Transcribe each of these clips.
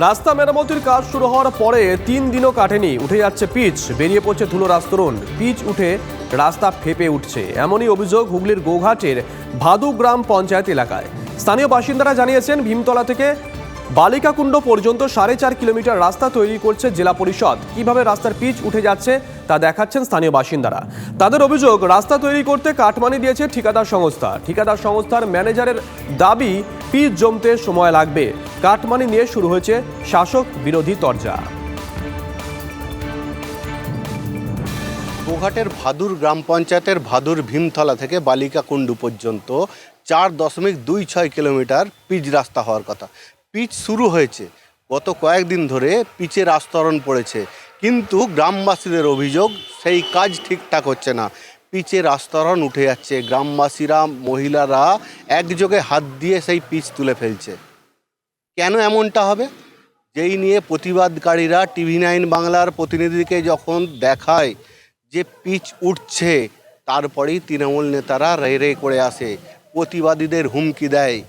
রাস্তা মেরামতির কাজ শুরু হওয়ার পরে তিন দিনও কাটেনি, উঠে যাচ্ছে পিচ, বেরিয়ে পড়ছে ধুলো রাস্তরণ পিচ উঠে রাস্তা ফেপে উঠছে। এমনই অভিযোগ হুগলির গোঘাটের ভাদু গ্রাম পঞ্চায়েত এলাকায়। স্থানীয় বাসিন্দারা জানিয়েছেন, ভীমতলা থেকে বালিকাকুণ্ড পর্যন্ত সাড়ে চার কিলোমিটার রাস্তা তৈরি করছে জেলা পরিষদ। কীভাবে রাস্তার পিচ উঠে যাচ্ছে তা দেখাচ্ছেন স্থানীয় বাসিন্দারা। তাদের অভিযোগ, রাস্তা তৈরি করতে কাটমানি দিয়েছে ঠিকাদার সংস্থা। ঠিকাদার সংস্থার ম্যানেজারের দাবি, পিচ জমতে সময় লাগবে। কাটমানি নিয়ে শুরু হয়েছে শাসক বিরোধী তরজা। গোঘাটের ভাদুর গ্রাম পঞ্চায়েতের ভাদুর ভীমতলা থেকে বালিকা কুণ্ডু পর্যন্ত চার দশমিক দুই ছয় কিলোমিটার পিচ রাস্তা হওয়ার কথা। পিচ শুরু হয়েছে। গত কয়েকদিন ধরে পিচের আস্তরণ পড়েছে। কিন্তু গ্রামবাসীদের অভিযোগ, সেই কাজ ঠিকঠাক হচ্ছে না। পিচের আস্তরণ উঠে যাচ্ছে। গ্রামবাসীরা, মহিলারা একযোগে হাত দিয়ে সেই পিচ তুলে ফেলছে। কেন এমনটা হবে? যেই নিয়ে প্রতিবাদকারীরা টিভি নাইন বাংলার প্রতিনিধিকে যখন দেখায় যে পিচ উঠছে, তারপরেই তৃণমূল নেতারা রে রে করে আসে। প্রতিবাদীদের হুমকি দেয়।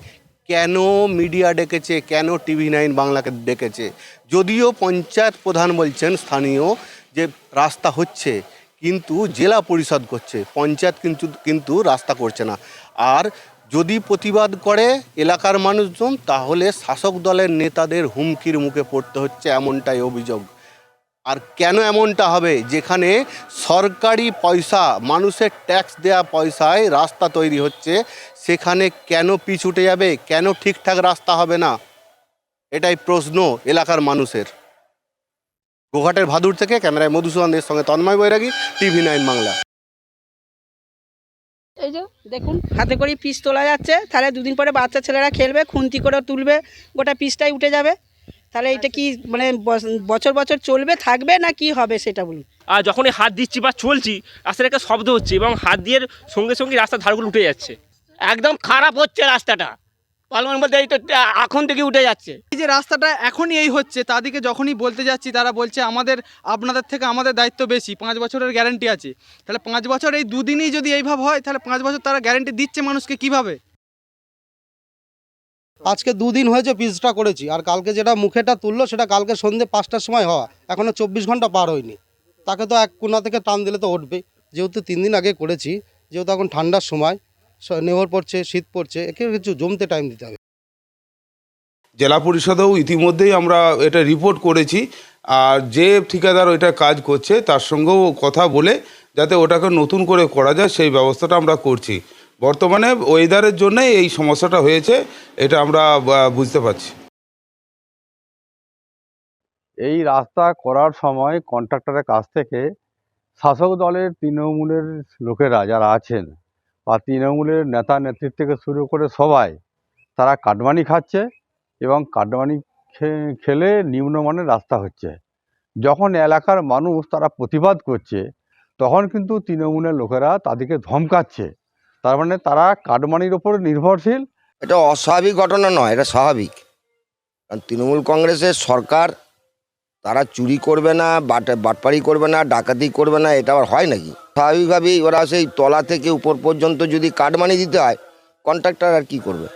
কেন মিডিয়া ডেকেছে, কেন টিভি নাইন বাংলাকে ডেকেছে? যদিও পঞ্চায়েত প্রধান বলছেন স্থানীয় যে রাস্তা হচ্ছে, কিন্তু জেলা পরিষদ করছে, পঞ্চায়েত কিন্তু কিন্তু রাস্তা করছে না। আর যদি প্রতিবাদ করে এলাকার মানুষজন, তাহলে শাসক দলের নেতাদের হুমকির মুখে পড়তে হচ্ছে এমনটাই অভিযোগ। আর কেন এমনটা হবে? যেখানে সরকারি পয়সা মানুষের ট্যাক্স দেওয়া পয়সায় রাস্তা তৈরি হচ্ছে সেখানে কেন পিছ উঠে যাবে? কেন ঠিকঠাক রাস্তা হবে না? এটাই প্রশ্ন এলাকার মানুষের। গোঘাটের ভাদুর থেকে ক্যামেরায় মধুসূদনের সঙ্গে তন্ময় বৈরাগী টিভি নাইন বাংলা। এই যে দেখুন। হাতে করে পিস তোলা যাচ্ছে। তাহলে দুদিন পরে বাচ্চা ছেলেরা খেলবে খুন্তি করে তুলবে গোটা পিসটাই উঠে যাবে। তাহলে এটা কি মানে বস- বছর বছর চলবে থাকবে না কি হবে সেটা বলুন? আর যখনই হাত দিচ্ছি বা চলছি রাস্তার একটা শব্দ হচ্ছে এবং হাত দিয়ে সঙ্গে সঙ্গে রাস্তার ধারগুলো উঠে যাচ্ছে। একদম খারাপ হচ্ছে রাস্তাটা। পালমান বলতে এই তো এখন থেকে উঠে যাচ্ছে। এই যে রাস্তাটা এখনই এই হচ্ছে তাদেরকে যখনই বলতে যাচ্ছি তারা বলছে আমাদের আপনাদের থেকে আমাদের দায়িত্ব বেশি পাঁচ বছরের গ্যারেন্টি আছে। তাহলে পাঁচ বছর এই দুদিনেই যদি এইভাবে হয় তাহলে পাঁচ বছর তারা গ্যারেন্টি দিচ্ছে মানুষকে কীভাবে? আজকে দুদিন হয়েছে পিচটা করেছি আর কালকে যেটা মুখেটা তুললো সেটা কালকে সন্ধ্যে পাঁচটার সময় হওয়া এখনও চব্বিশ ঘণ্টা পার হয়নি। তাকে তো এক কোনা থেকে টান দিলে তো উঠবে যেহেতু তিন দিন আগে করেছি যেহেতু এখন ঠান্ডার সময় নেহর পড়ছে শীত পড়ছে একে কিছু জমতে টাইম দিতে হবে। জেলা পরিষদেও ইতিমধ্যেই আমরা এটা রিপোর্ট করেছি আর যে ঠিকাদার ওইটা কাজ করছে তার সঙ্গেও কথা বলে যাতে ওটাকে নতুন করে করা যায় সেই ব্যবস্থাটা আমরা করছি। বর্তমানে ওয়েদারের জন্যই এই সমস্যাটা হয়েছে, এটা আমরা বুঝতে পারছি। এই রাস্তা করার সময় কন্ট্রাক্টরের কাছ থেকে শাসক দলের তৃণমূলের লোকেরা যারা আছেন বা তৃণমূলের নেতা নেতৃত্ব থেকে শুরু করে সবাই, তারা কাটমানি খাচ্ছে এবং কাটমানি খেলে নিম্নমানের রাস্তা হচ্ছে। যখন এলাকার মানুষ তারা প্রতিবাদ করছে, তখন কিন্তু তৃণমূলের লোকেরা তাদেরকে ধমকাচ্ছে। তার মানে তারা কাটমানির ওপর নির্ভরশীল? এটা অস্বাভাবিক ঘটনা নয়, এটা স্বাভাবিক। কারণ তৃণমূল কংগ্রেসের সরকার, তারা চুরি করবে না, বাট, বাটপাড়ি করবে না, ডাকাতি করবে না, এটা আবার হয় নাকি? স্বাভাবিকভাবেই ওরা সেই তলা থেকে উপর পর্যন্ত যদি কাটমানি দিতে হয়, কন্ট্রাক্টর আর কি করবে?